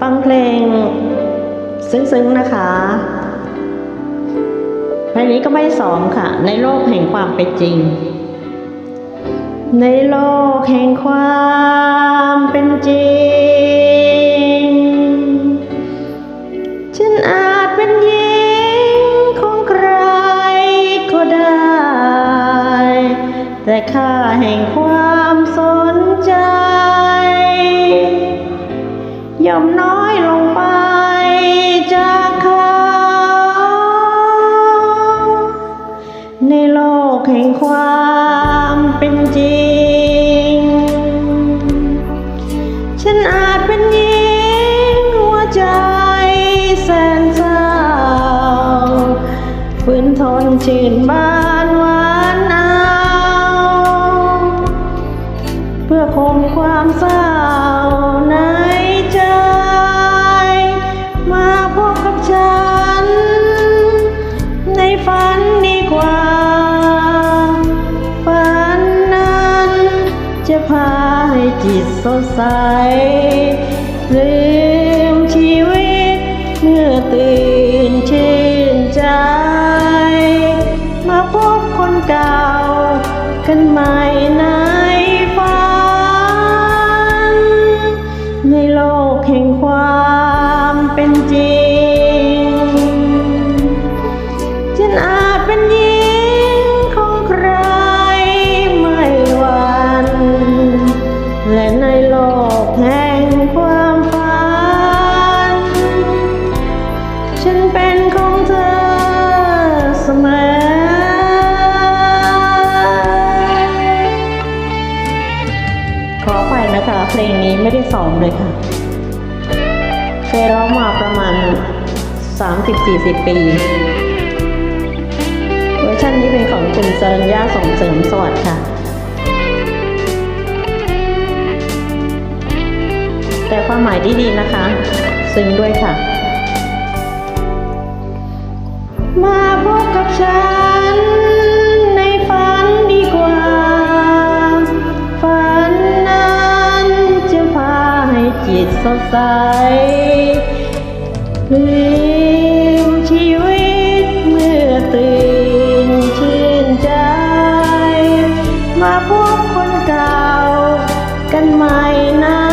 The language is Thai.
ฟังเพลงซึ้งๆนะคะเพลงนี้ก็ไม่สองค่ะ ในโลกแห่งความเป็นจริง ในโลกแห่งความเป็นจริง ฉันอาจเป็นหญิงของใครก็ได้ แต่ค่าแห่งความสนใจ ย่อมน้อยลงไปจากเขาในโลกแห่งความเป็นจริง ฉันอาจเป็นหญิงหัวใจแสนเศร้าฝืนทนชื่นบานหวานเอาเพื่อคงความเศร้าใน จะพาให้จิตสดใสลืมชีวิตเมื่อตื่นชื่นใจ มาพบคนเก่ากันใหม่ในฝัน ในโลกแห่งความ ขอไปนะคะ เพลงนี้ไม่ได้ซ้อมเลยค่ะเคยร้องมาประมาณ 30-40 ปี เวอร์ชันนี้เป็นของคุณสรัญญาส่งเสริมสวัสดิ์ค่ะ แต่ความหมายที่ดีนะคะ ซึ้งด้วยค่ะ มาพบกับฉัน จิตสดใสเพลงชีวิตเมื่อตื่นชื่นใจ มาพบคนเก่ากันใหม่นะ